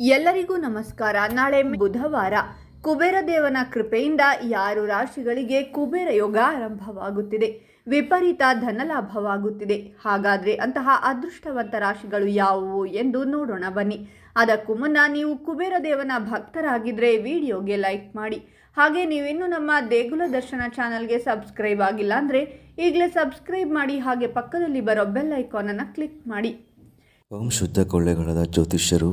ಎಲ್ಲರಿಗೂ ನಮಸ್ಕಾರ. ನಾಳೆ ಬುಧವಾರ ಕುಬೇರ ದೇವನ ಕೃಪೆಯಿಂದ ಯಾರು ರಾಶಿಗಳಿಗೆ ಕುಬೇರ ಯೋಗ ಆರಂಭವಾಗುತ್ತಿದೆ. ವಿಪರೀತ ಧನಲಾಭವಾಗುತ್ತಿದೆ ಹಾಗಾದ್ರೆ ಅಂತಹ ಅದೃಷ್ಟವಂತ ರಾಶಿಗಳು ಯಾವುವು ಎಂದು ನೋಡೋಣ ಬನ್ನಿ. ಅದಕ್ಕೂ ಮುನ್ನ ನೀವು ಕುಬೇರ ದೇವನ ಭಕ್ತರಾಗಿದ್ದರೆ ವಿಡಿಯೋಗೆ ಲೈಕ್ ಮಾಡಿ. ಹಾಗೆ ನೀವಿನ್ನೂ ನಮ್ಮ ದೇಗುಲ ದರ್ಶನ ಚಾನಲ್ಗೆ ಸಬ್ಸ್ಕ್ರೈಬ್ ಆಗಿಲ್ಲ ಅಂದರೆ ಈಗಲೇ ಸಬ್ಸ್ಕ್ರೈಬ್ ಮಾಡಿ, ಹಾಗೆ ಪಕ್ಕದಲ್ಲಿ ಬರೋ ಬೆಲ್ ಐಕಾನನ್ನು ಕ್ಲಿಕ್ ಮಾಡಿ. ಓಂ ಶುದ್ಧ ಕೊಳ್ಳೆಗಳಾದ ಜ್ಯೋತಿಷ್ಯರು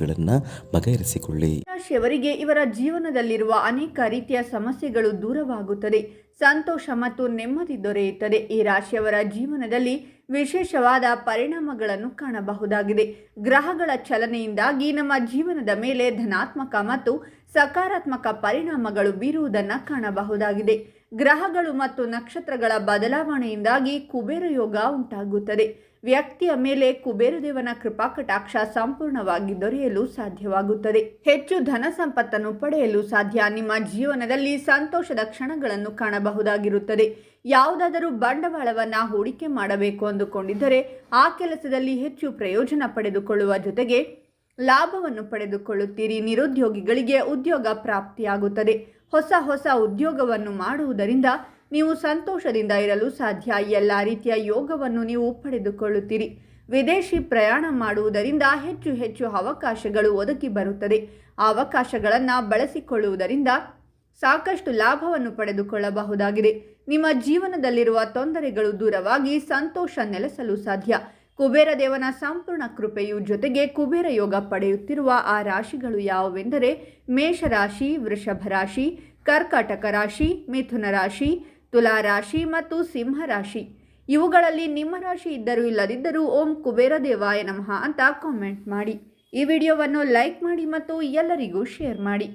ಸಮಸ್ಯೆಗಳನ್ನು ಬಗೆಹರಿಸಿಕೊಳ್ಳಿ. ರಾಶಿಯವರಿಗೆ ಇವರ ಜೀವನದಲ್ಲಿರುವ ಅನೇಕ ರೀತಿಯ ಸಮಸ್ಯೆಗಳು ದೂರವಾಗುತ್ತದೆ. ಸಂತೋಷ ಮತ್ತು ನೆಮ್ಮದಿ ದೊರೆಯುತ್ತದೆ. ಈ ರಾಶಿಯವರ ಜೀವನದಲ್ಲಿ ವಿಶೇಷವಾದ ಪರಿಣಾಮಗಳನ್ನು ಕಾಣಬಹುದಾಗಿದೆ. ಗ್ರಹಗಳ ಚಲನೆಯಿಂದಾಗಿ ನಮ್ಮ ಜೀವನದ ಮೇಲೆ ಧನಾತ್ಮಕ ಮತ್ತು ಸಕಾರಾತ್ಮಕ ಪರಿಣಾಮಗಳು ಬೀರುವುದನ್ನು ಕಾಣಬಹುದಾಗಿದೆ. ಗ್ರಹಗಳು ಮತ್ತು ನಕ್ಷತ್ರಗಳ ಬದಲಾವಣೆಯಿಂದಾಗಿ ಕುಬೇರ ಯೋಗ ಉಂಟಾಗುತ್ತದೆ. ವ್ಯಕ್ತಿಯ ಮೇಲೆ ಕುಬೇರದೇವನ ಕೃಪಾ ಕಟಾಕ್ಷ ಸಂಪೂರ್ಣವಾಗಿ ದೊರೆಯಲು ಸಾಧ್ಯವಾಗುತ್ತದೆ. ಹೆಚ್ಚು ಧನ ಸಂಪತ್ತನ್ನು ಪಡೆಯಲು ಸಾಧ್ಯ. ನಿಮ್ಮ ಜೀವನದಲ್ಲಿ ಸಂತೋಷದ ಕ್ಷಣಗಳನ್ನು ಕಾಣಬಹುದಾಗಿರುತ್ತದೆ. ಯಾವುದಾದರೂ ಬಂಡವಾಳವನ್ನ ಹೂಡಿಕೆ ಮಾಡಬೇಕು ಅಂದುಕೊಂಡಿದ್ದರೆ ಆ ಕೆಲಸದಲ್ಲಿ ಹೆಚ್ಚು ಪ್ರಯೋಜನ ಪಡೆದುಕೊಳ್ಳುವ ಜೊತೆಗೆ ಲಾಭವನ್ನು ಪಡೆದುಕೊಳ್ಳುತ್ತೀರಿ. ನಿರುದ್ಯೋಗಿಗಳಿಗೆ ಉದ್ಯೋಗ ಪ್ರಾಪ್ತಿಯಾಗುತ್ತದೆ. ಹೊಸ ಹೊಸ ಉದ್ಯೋಗವನ್ನು ಮಾಡುವುದರಿಂದ ನೀವು ಸಂತೋಷದಿಂದ ಇರಲು ಸಾಧ್ಯ. ಎಲ್ಲ ರೀತಿಯ ಯೋಗವನ್ನು ನೀವು ಪಡೆದುಕೊಳ್ಳುತ್ತೀರಿ. ವಿದೇಶಿ ಪ್ರಯಾಣ ಮಾಡುವುದರಿಂದ ಹೆಚ್ಚು ಹೆಚ್ಚು ಅವಕಾಶಗಳು ಒದಗಿ ಬರುತ್ತದೆ. ಆ ಅವಕಾಶಗಳನ್ನು ಬಳಸಿಕೊಳ್ಳುವುದರಿಂದ ಸಾಕಷ್ಟು ಲಾಭವನ್ನು ಪಡೆದುಕೊಳ್ಳಬಹುದಾಗಿದೆ. ನಿಮ್ಮ ಜೀವನದಲ್ಲಿರುವ ತೊಂದರೆಗಳು ದೂರವಾಗಿ ಸಂತೋಷ ನೆಲೆಸಲು ಸಾಧ್ಯ. ಕುಬೇರ ದೇವನ ಸಂಪೂರ್ಣ ಕೃಪೆಯು ಜೊತೆಗೆ ಕುಬೇರ ಯೋಗ ಪಡೆಯುತ್ತಿರುವ ಆ ರಾಶಿಗಳು ಯಾವುವೆಂದರೆ ಮೇಷರಾಶಿ ವೃಷಭ ರಾಶಿ, ಕರ್ಕಾಟಕ ರಾಶಿ, ಮಿಥುನ ರಾಶಿ, ತುಲಾ ರಾಶಿ ಮತ್ತು ಸಿಂಹ ರಾಶಿ. ಇವುಗಳಲ್ಲಿ ನಿಮ್ಮ ರಾಶಿ ಇದ್ದರೂ ಇಲ್ಲದಿದ್ದರೂ ಓಂ ಕುಬೇರ ದೇವಾಯ ನಮಃ ಅಂತ ಕಾಮೆಂಟ್ ಮಾಡಿ. ಈ ವಿಡಿಯೋವನ್ನು ಲೈಕ್ ಮಾಡಿ ಮತ್ತು ಎಲ್ಲರಿಗೂ ಶೇರ್ ಮಾಡಿ.